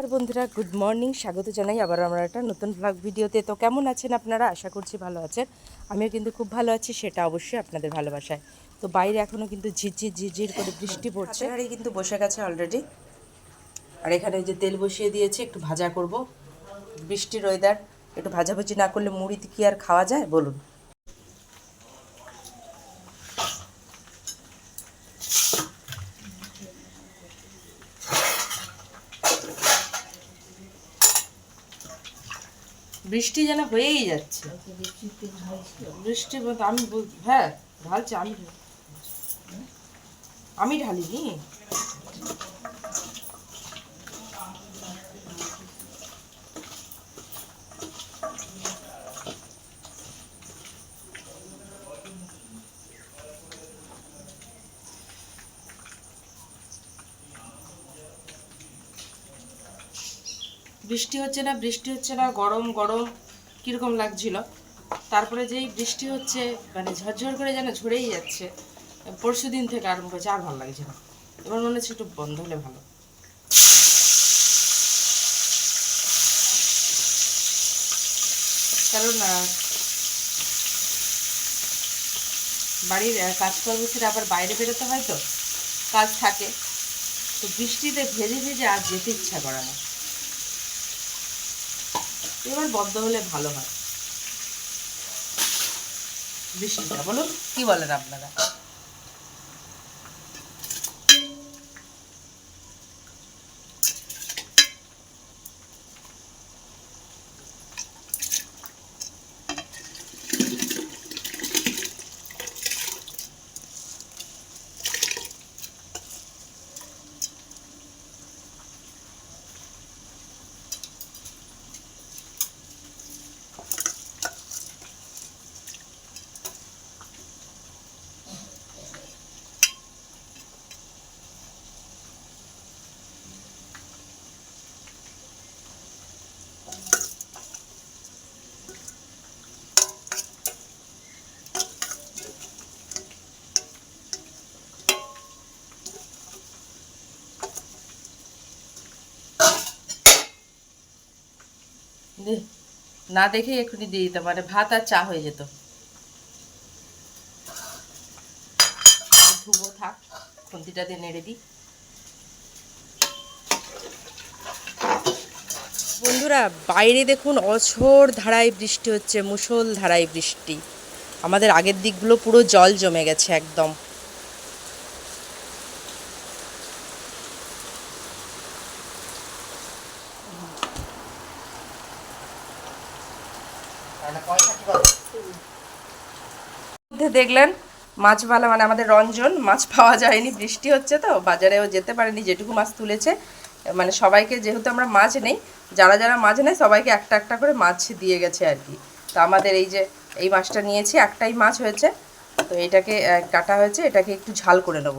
আর বন্ধুরা good morning স্বাগত জানাই আবার আমরা একটা নতুন ব্লগ ভিডিওতে। তো কেমন আছেন আপনারা? আশা করছি ভালো আছেন। আমিও কিন্তু খুব ভালো আছি, সেটা অবশ্যই আপনাদের ভালোবাসায়। তো বাইরে এখনও কিন্তু ঝিরঝির ঝিরঝির করে বৃষ্টি পড়ছে। আর কিন্তু বসে গেছে অলরেডি আর এখানে যে তেল বসিয়ে দিয়েছে, একটু ভাজা করব। বৃষ্টির ওয়েদার একটু ভাজাভুজি না করলে মুড়িতে কি আর খাওয়া যায়? বলুন। বৃষ্টি যেন হয়েই যাচ্ছে। বৃষ্টি আমি হ্যাঁ ঢালছে আমি আমি ঢালিনি। বৃষ্টি হচ্ছে না, বৃষ্টি হচ্ছে না, গরম গরম, কীরকম লাগছিল? তারপরে যেই বৃষ্টি হচ্ছে মানে ঝরঝর করে যেন ঝরেই যাচ্ছে, পরশু দিন থেকে আরম্ভ হয়েছে, আর ভালো লাগছে না। এবার মনে হচ্ছে একটু বন্ধ হলে ভালো। কারণ বাড়ির কাজকর্ম ছেড়ে আবার বাইরে বেরোতে হয় তো, কাজ থাকে। তো বৃষ্টিতে ভেজে ভেজে আর যেতে ইচ্ছা করে না। এবার বদ্ধ হলে ভালো হয়। বৃষ্টিটা বলুন কি বলেন আপনারা? না দেখে এক্ষুনি দিয়ে দিতাম মানে ভাত আর চা হয়ে যেত। ধুবো থাক, খুন্তিটা দিয়ে নেড়ে দিই। বন্ধুরা, বাইরে দেখুন অঝোর ধারায় বৃষ্টি হচ্ছে, মুষল ধারায় বৃষ্টি। আমাদের আগের দিকগুলো পুরো জল জমে গেছে একদম। মধ্যে দেখলেন মাছওয়ালা মানে আমাদের রঞ্জন, মাছ পাওয়া যায়নি, বৃষ্টি হচ্ছে তো, বাজারেও যেতে পারেনি, যেটুকু মাছ তুলেছে। মানে সবাইকে, যেহেতু আমরা মাছ নেই, যারা যারা মাছ নেয়, সবাইকে একটা একটা করে মাছ দিয়ে গেছে আর কি। তো আমাদের এই যে, এই মাছটা নিয়েছি, একটাই মাছ হয়েছে, তো এটাকে কাটা হয়েছে, এটাকে একটু ঝাল করে নেব।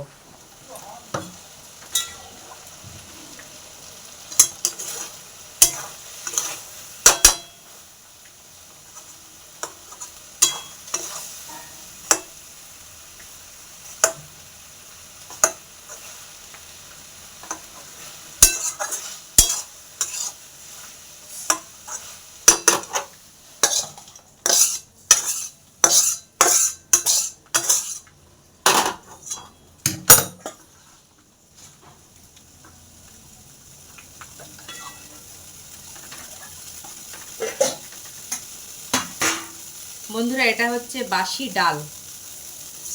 বন্ধুরা, এটা হচ্ছে বাসি ডাল।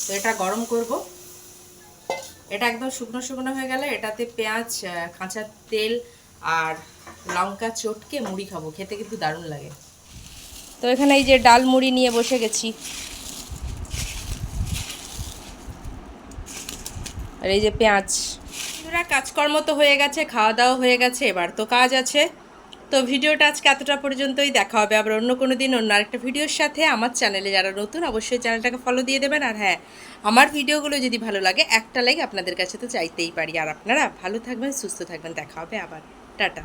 তো এটা গরম করব। এটা একদম শুকনো শুকনো হয়ে গেলে এটাতে পেঁয়াজ কাঁচা তেল আর লঙ্কা চটকে মুড়ি খাব। খেতে কিন্তু দারুণ লাগে। তো এখানে এই যে ডাল মুড়ি নিয়ে বসে গেছি। আর এই যে পেঁয়াজ। কাজকর্ম তো হয়ে গেছে, খাওয়া দাওয়া হয়ে গেছে, এবার তো কাজ আছে। তো ভিডিওটা আজকে এতটা পর্যন্তই। দেখা হবে আবার অন্য কোনো দিন, অন্য আরেকটা ভিডিওর সাথে। আমার চ্যানেলে যারা নতুন, অবশ্যই চ্যানেলটাকে ফলো দিয়ে দেবেন। আর হ্যাঁ আমার ভিডিওগুলো যদি ভালো লাগে, একটা লাইক আপনাদের কাছে তো চাইতেই পারি। আর আপনারা ভালো থাকবেন, সুস্থ থাকবেন। দেখা হবে আবার। টাটা।